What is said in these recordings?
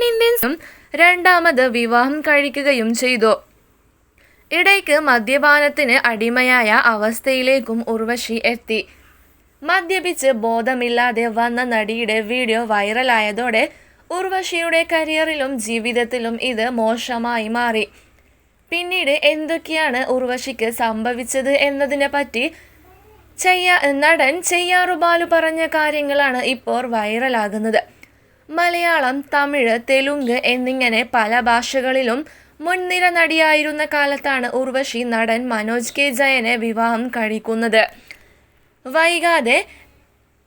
തെന്നിന്ത്യൻ രണ്ടാമത് വിവാഹം കഴിക്കുകയും ചെയ്തു. ഇടയ്ക്ക് മദ്യപാനത്തിന് അടിമയായ അവസ്ഥയിലേക്കും ഉർവശി എത്തി. മദ്യപിച്ച് ബോധമില്ലാതെ വന്ന നടിയുടെ വീഡിയോ വൈറലായതോടെ ഉർവശിയുടെ കരിയറിലും ജീവിതത്തിലും ഇത് മോശമായി മാറി. പിന്നീട് എന്തൊക്കെയാണ് ഉർവശിക്ക് സംഭവിച്ചത് എന്നതിനെ പറ്റി ചെയ്യാ നടൻ ചെയ്യാറുബാലു പറഞ്ഞ കാര്യങ്ങളാണ് ഇപ്പോൾ വൈറലാകുന്നത്. മലയാളം തമിഴ് തെലുങ്ക് എന്നിങ്ങനെ പല ഭാഷകളിലും മുൻനിര നടിയായിരുന്ന കാലത്താണ് ഉർവശി നടൻ മനോജ് കെ. ജയനെ വിവാഹം കഴിക്കുന്നത്. വൈകാതെ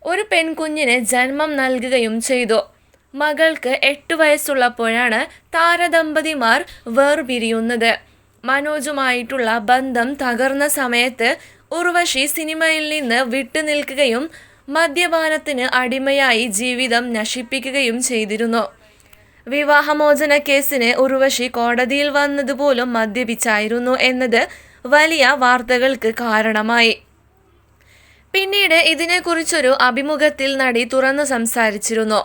ഒരു പെൺകുഞ്ഞിന് ജന്മം നൽകുകയും ചെയ്തു. മകൾക്ക് എട്ട് വയസ്സുള്ളപ്പോഴാണ് താരദമ്പതിമാർ വേർപിരിയുന്നത്. മനോജുമായിട്ടുള്ള ബന്ധം തകർന്ന സമയത്ത് ഉർവശി സിനിമയിൽ നിന്ന് വിട്ടുനിൽക്കുകയും മദ്യപാനത്തിന് അടിമയായി ജീവിതം നശിപ്പിക്കുകയും ചെയ്തിരുന്നു. വിവാഹമോചന കേസിന് ഉർവശി കോടതിയിൽ വന്നതുപോലും മദ്യപിച്ചായിരുന്നു എന്നത് വലിയ വാർത്തകൾക്ക് കാരണമായി. പിന്നീട് ഇതിനെക്കുറിച്ചൊരു അഭിമുഖത്തിൽ നടി തുറന്നു സംസാരിച്ചിരുന്നു.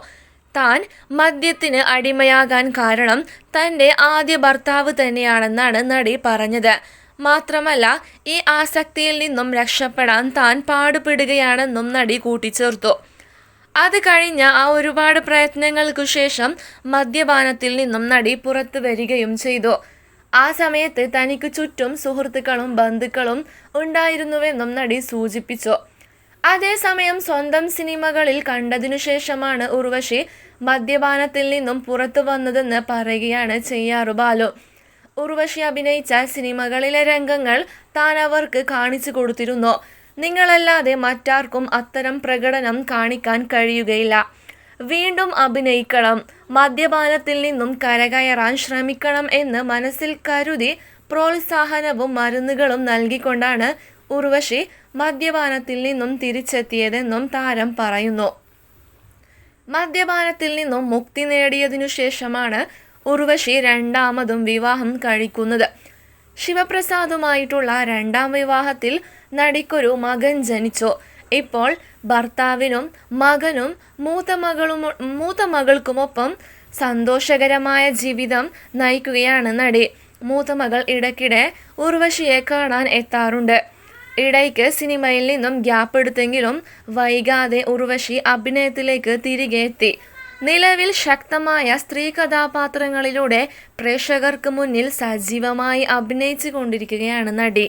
താൻ മദ്യത്തിന് അടിമയാകാൻ കാരണം തന്റെ ആദ്യ ഭർത്താവ് തന്നെയാണെന്നാണ് നടി പറഞ്ഞത്. മാത്രമല്ല ഈ ആസക്തിയിൽ നിന്നും രക്ഷപ്പെടാൻ താൻ പാടുപെടുകയാണെന്നും നടി കൂട്ടിച്ചേർത്തു. അത് കഴിഞ്ഞ ആ ഒരുപാട് പ്രയത്നങ്ങൾക്കു ശേഷം മദ്യപാനത്തിൽ നിന്നും നടി പുറത്തു വരികയും ചെയ്തു. ആ സമയത്ത് തനിക്ക് ചുറ്റും സുഹൃത്തുക്കളും ബന്ധുക്കളും ഉണ്ടായിരുന്നുവെന്നും നടി സൂചിപ്പിച്ചു. അതേസമയം സ്വന്തം സിനിമകളിൽ കണ്ടതിനു ശേഷമാണ് ഉർവശി മദ്യപാനത്തിൽ നിന്നും പുറത്തു വന്നതെന്ന് പറയുകയാണ് ചെയ്യാറു ബാലു. ഉർവശി അഭിനയിച്ച സിനിമകളിലെ രംഗങ്ങൾ താൻ അവർക്ക് കാണിച്ചു കൊടുത്തിരുന്നു. നിങ്ങളല്ലാതെ മറ്റാർക്കും അത്തരം പ്രകടനം കാണിക്കാൻ കഴിയുകയില്ല. വീണ്ടും അഭിനയിക്കണം. മദ്യപാനത്തിൽ നിന്നും കരകയറാൻ ശ്രമിക്കണം എന്ന് മനസ്സിൽ കരുതി പ്രോത്സാഹനവും മരുന്നുകളും നൽകിക്കൊണ്ടാണ് ഉർവശി മദ്യപാനത്തിൽ നിന്നും തിരിച്ചെത്തിയതെന്നും താരം പറയുന്നു. മദ്യപാനത്തിൽ നിന്നും മുക്തി നേടിയതിനു ശേഷമാണ് ഉർവശി രണ്ടാമതും വിവാഹം കഴിക്കുന്നത്. ശിവപ്രസാദുമായിട്ടുള്ള രണ്ടാം വിവാഹത്തിൽ നടിക്കൊരു മകൻ ജനിച്ചു. ഇപ്പോൾ ഭർത്താവിനും മകനും മൂത്ത മകളും മൂത്ത മകൾക്കുമൊപ്പം സന്തോഷകരമായ ജീവിതം നയിക്കുകയാണ് നടി. മൂത്ത മകൾ ഇടയ്ക്കിടെ ഉർവശിയെ കാണാൻ എത്താറുണ്ട്. ഇടയ്ക്ക് സിനിമയിൽ നിന്നും ഗ്യാപ്പ് എടുത്തെങ്കിലും വൈകാതെ ഉർവശി അഭിനയത്തിലേക്ക് തിരികെ എത്തി. നിലവിൽ ശക്തമായ സ്ത്രീ കഥാപാത്രങ്ങളിലൂടെ പ്രേക്ഷകർക്ക് മുന്നിൽ സജീവമായി അഭിനയിച്ചു കൊണ്ടിരിക്കുകയാണ് നടി.